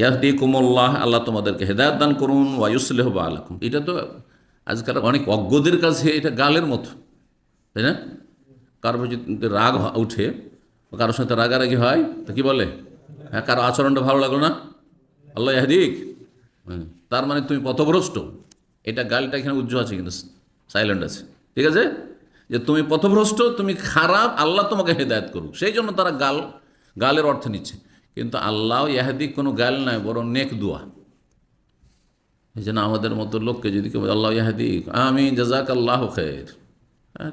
ইয়াহদি কুমল্লাহ আল্লাহ তোমাদেরকে হেদায়ত দান করুন ওয়ায়ুসলেহ বা আলাকুম এটা তো আজকাল অনেক অজ্ঞদের কাছে এটা গালের মতো, তাই না? কারও যদি রাগ উঠে কারোর সাথে রাগারাগি হয়, তো কী বলে? হ্যাঁ কারও আচরণটা ভালো লাগল না? আল্লাহ ইয়াহদিক। তার মানে তুমি পথভ্রষ্ট। এটা গালটা এখানে উজ্জ্বল আছে কিন্তু সাইলেন্ট আছে। ঠিক আছে? যে তুমি পথভ্রষ্ট, তুমি খারাপ, আল্লাহ তোমাকে হেদায়ত করুক। সেই জন্য তারা গাল, গালের অর্থ নিচ্ছে। কিন্তু আল্লাহ ইয়াহাদিক কোনো গাল নয় বরং নেক দোয়া। এই জন্য আমাদের মতো লোককে যদি কেউ আল্লাহ ইয়াহাদিক আমি জাজাক আল্লাহ খের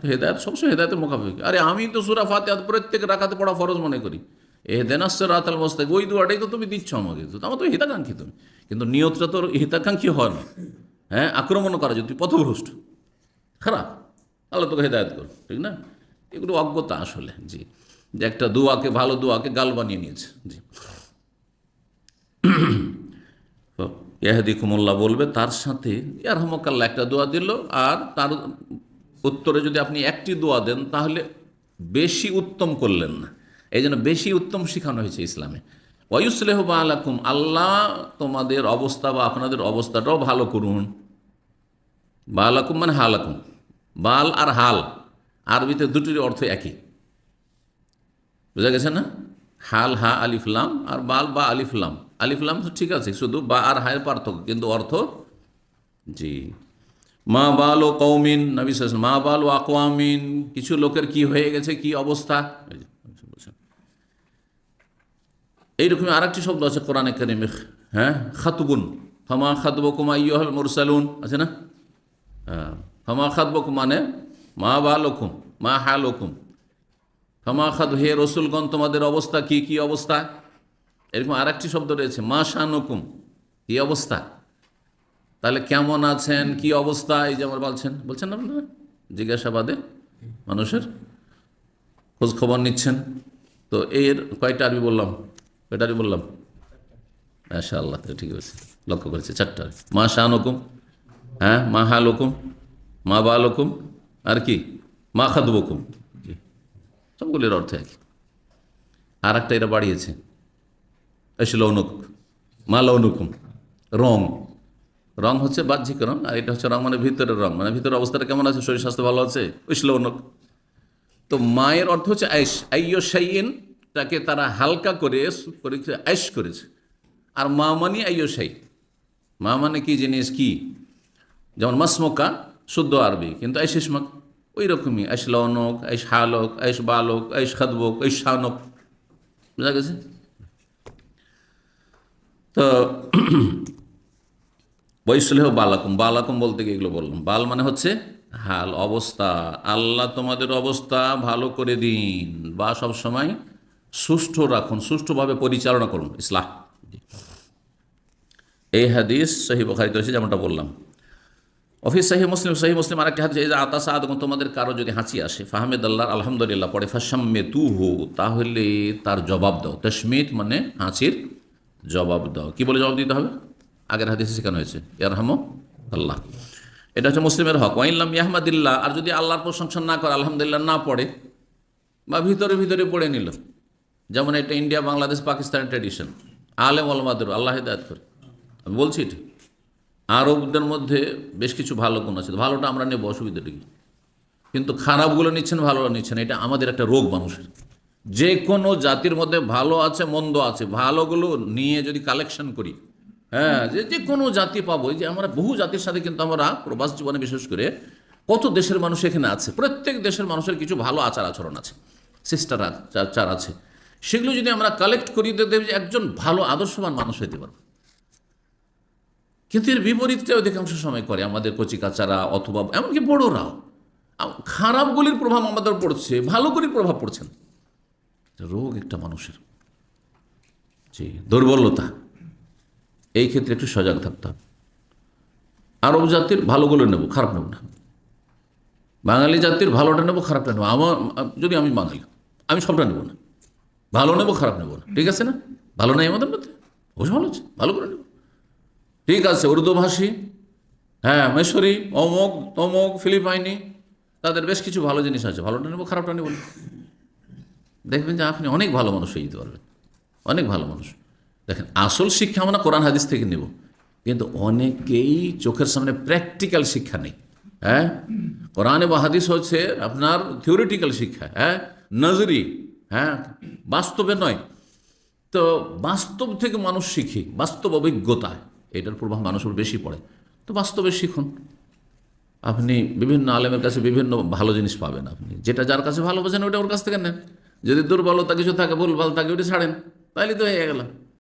হেদায়ত সবসময় হেদায়তের মোকাবিক আরে, আমি তো সুরা প্রত্যেক রাখাতে পড়া ফরজ মনে করি। এ দেনাস্য রাতাল বস্তায় ওই দুয়াটাই তো তুমি দিচ্ছ আমাকে। তো আমার তো হিতাকাঙ্ক্ষী তুমি। কিন্তু নিয়তটা তোর হিতাকাঙ্ক্ষী হয় না। হ্যাঁ আক্রমণ করা যদি পথভ্রষ্ট। খারাপ। আল্লাহ তোকে হেদায়ত কর ঠিক না? এগুলো অজ্ঞতা আসলে, জি। যে একটা দোয়াকে, ভালো দোয়াকে গাল বানিয়ে নিয়েছে। জি। ইয়াহাদি কুমুল্লাহ বলবে, তার সাথে ইয়ার হমকাল্লা একটা দোয়া দিল, আর তার উত্তরে যদি আপনি একটি দোয়া দেন, তাহলে বেশি উত্তম করলেন না। এই জন্য বেশি উত্তম শেখানো হয়েছে ইসলামে। ওয়ুসলেহ বা আলাকুম আল্লাহ তোমাদের অবস্থা বা আপনাদের অবস্থাটাও ভালো করুন। বা আলাকুম মানে হালাকুম বাল আর হাল। আরবিতে দুটির অর্থ একই। বুঝা গেছে না? হাল, হা আলিফলাম আর বাল, বা আলিফলাম আলিফলাম তো ঠিক আছে, শুধু বা আর হায়ের পার্থক্য, কিন্তু অর্থ? জি। মা বাল ও কৌমিন নবী সাল্লাল্লাহু মা বাল ও আকওয়ামিন, কিছু লোকের কি হয়ে গেছে, কি অবস্থা। এইরকম আরেকটি শব্দ আছে কোরআনে কারিমে হ্যাঁ? খাতুবুন, ফামা খাতবকুমা ইয়হল মুরসালুন, আছে না? হ্যাঁ ফামা খাতবকুম মানে মা বালকুম, মা হালকুম। ফামা খাদ হে রসুলগণ, তোমাদের অবস্থা কি কি অবস্থা? এরকম আর একটি শব্দ রয়েছে মা শানুকুম কি অবস্থা? তাহলে কেমন আছেন, কি অবস্থা? এই যে আমার বলছেন বলছেন আপনারা? জিজ্ঞাসাবাদে মানুষের খোঁজ খবর নিচ্ছেন। তো এর কয়টা আরবি বললাম? কয়টা আরবি বললাম? মাশা আল্লাহ তো ঠিক আছে, লক্ষ্য করেছে, চারটা মা শানুকুম হ্যাঁ মা হালুকুম মা বালুকুম আর কি? মা খাদবকুম সবগুলির অর্থ একই। আর একটা এটা বাড়িয়েছে। এসলৌনুক মা লৌনুকুম। রং। রং হচ্ছে বাহ্যিক রং, আর এটা হচ্ছে রং মানে ভিতরের রং। মানে ভিতরের অবস্থাটা কেমন আছে? শরীর স্বাস্থ্য ভালো আছে? ইসলৌনুক তো মায়ের অর্থ হচ্ছে আইস আইয় সাইন তাকে তারা হালকা করে আইস করেছে। আর মা মানে আইয় সাই মা মানে কি জিনিস? কি? যেমন মাসমোকা, শুদ্ধ আরবি, কিন্তু আইস ইসমক। ওই রকমই আইস লনক, আইস হালক, আইস বালক, আইস খাদবক, আইস শানক। বুঝা গেছে? তো বৈশলেহ বালাকুম বালাকুম বলতে গিয়ে এগুলো বললাম। বাল মানে হচ্ছে হাল, অবস্থা। আল্লাহ তোমাদের অবস্থা ভালো করে দিন। বা সব সময় সুষ্ঠু রাখুন, সুষ্ঠুভাবে পরিচালনা করুন। ইসলাম এই হাদিস সহি বখারিত হয়েছে যেমনটা বললাম। অফিস সাহি মুসলিম, সহি মুসলিম আরেকটি হাদিস এই যে আতাসা আদম তোমাদের কারও যদি হাঁচি আসে ফাহমেদ আল্লাহ আলহামদুলিল্লাহ, পড়ে ফাসাম্মে তু হো তাহলে তার জবাব দাও। তসমিত মানে হাঁচির জবাব দাও। কি বলে জবাব দিতে হবে? আগের হাদিসে শেখানো হয়েছে ইয়ারহামো আল্লাহ এটা হচ্ছে মুসলিমের হক। ওয়াইল্লাম ইয়াহমাদিল্লাহ, আর যদি আল্লাহর প্রশংসা না করে, আলহামদুলিল্লাহ না পড়ে, বা ভিতরে ভিতরে পড়ে নিল, যেমন এটা ইন্ডিয়া, বাংলাদেশ, পাকিস্তানের ট্র্যাডিশন, আলেম আলমাদুর আল্লাহ হেদায়ত করে। আমি বলছি এটা। আরবদের মধ্যে বেশ কিছু ভালো গুণ আছে। ভালোটা আমরা নেব, অসুবিধাটা কি? কিন্তু খারাপগুলো নিচ্ছেন, ভালোটা নিচ্ছেন। এটা আমাদের একটা রোগ মানুষের। যে কোনো জাতির মধ্যে ভালো আছে, মন্দ আছে, ভালোগুলো নিয়ে যদি কালেকশন করি হ্যাঁ যে যে কোনো জাতি পাবো। যে আমরা বহু জাতির সাথে কিন্তু আমরা প্রবাস জীবনে বিশেষ করে কত দেশের মানুষ এখানে আছে? প্রত্যেক দেশের মানুষের কিছু ভালো আচার আচরণ আছে, সিস্টার আচার আছে। সেগুলো যদি আমরা কালেক্ট করি যে একজন ভালো, আদর্শবান মানুষ হইতে পারবে। কিন্তু এর বিপরীতটা অধিকাংশ সময় করে আমাদের কচিকাচারা অথবা এমনকি বড়রাও খারাপগুলির প্রভাব আমাদের পড়ছে, ভালোগুলির প্রভাব পড়ছে না। রোগ একটা মানুষের। জি, দুর্বলতা। এই ক্ষেত্রে একটু সজাগ থাকতে হবে। আরব জাতির ভালোগুলো নেব, খারাপ নেব না। বাঙালি জাতির ভালোটা নেব, খারাপটা নেব। আমার, যদি আমি বাঙালি, আমি সবটা নেব না। ভালো নেব, খারাপ নেব না। ঠিক আছে না? ভালো নেই আমাদের মধ্যে? অবশ্য ভালো আছে, ভালো করে নেব। ঠিক আছে উর্দুভাষী হ্যাঁ মেশরি অমুক তমুক ফিলিপাইনি, তাদের বেশ কিছু ভালো জিনিস আছে। ভালোটা নেব, খারাপটা নেব। দেখবেন যে আপনি অনেক ভালো মানুষ হয়ে যেতে পারবেন। অনেক ভালো মানুষ। দেখেন, আসল শিক্ষা আমরা কোরআন হাদিস থেকে নেব। কিন্তু অনেকেই চোখের সামনে প্র্যাকটিক্যাল শিক্ষা নেই। হ্যাঁ? কোরআনে বা হাদিস হচ্ছে আপনার থিওরিটিক্যাল শিক্ষা। হ্যাঁ? নজরি। হ্যাঁ? বাস্তবে নয়। তো বাস্তব থেকে মানুষ শিখি, বাস্তব অভিজ্ঞতা এটার প্রভাব মানুষের বেশি পড়ে। তো বাস্তবে শিখুন। আপনি বিভিন্ন আলেমের কাছে বিভিন্ন ভালো জিনিস পাবেন আপনি। যেটা যার কাছে ভালো বোঝেন ওটা ওর কাছ থেকে নেন। যদি দুর্বলতা কিছু থাকে, ভুলভাল থাকে ওটা ছাড়েন। তাহলে তো হয়ে গেল।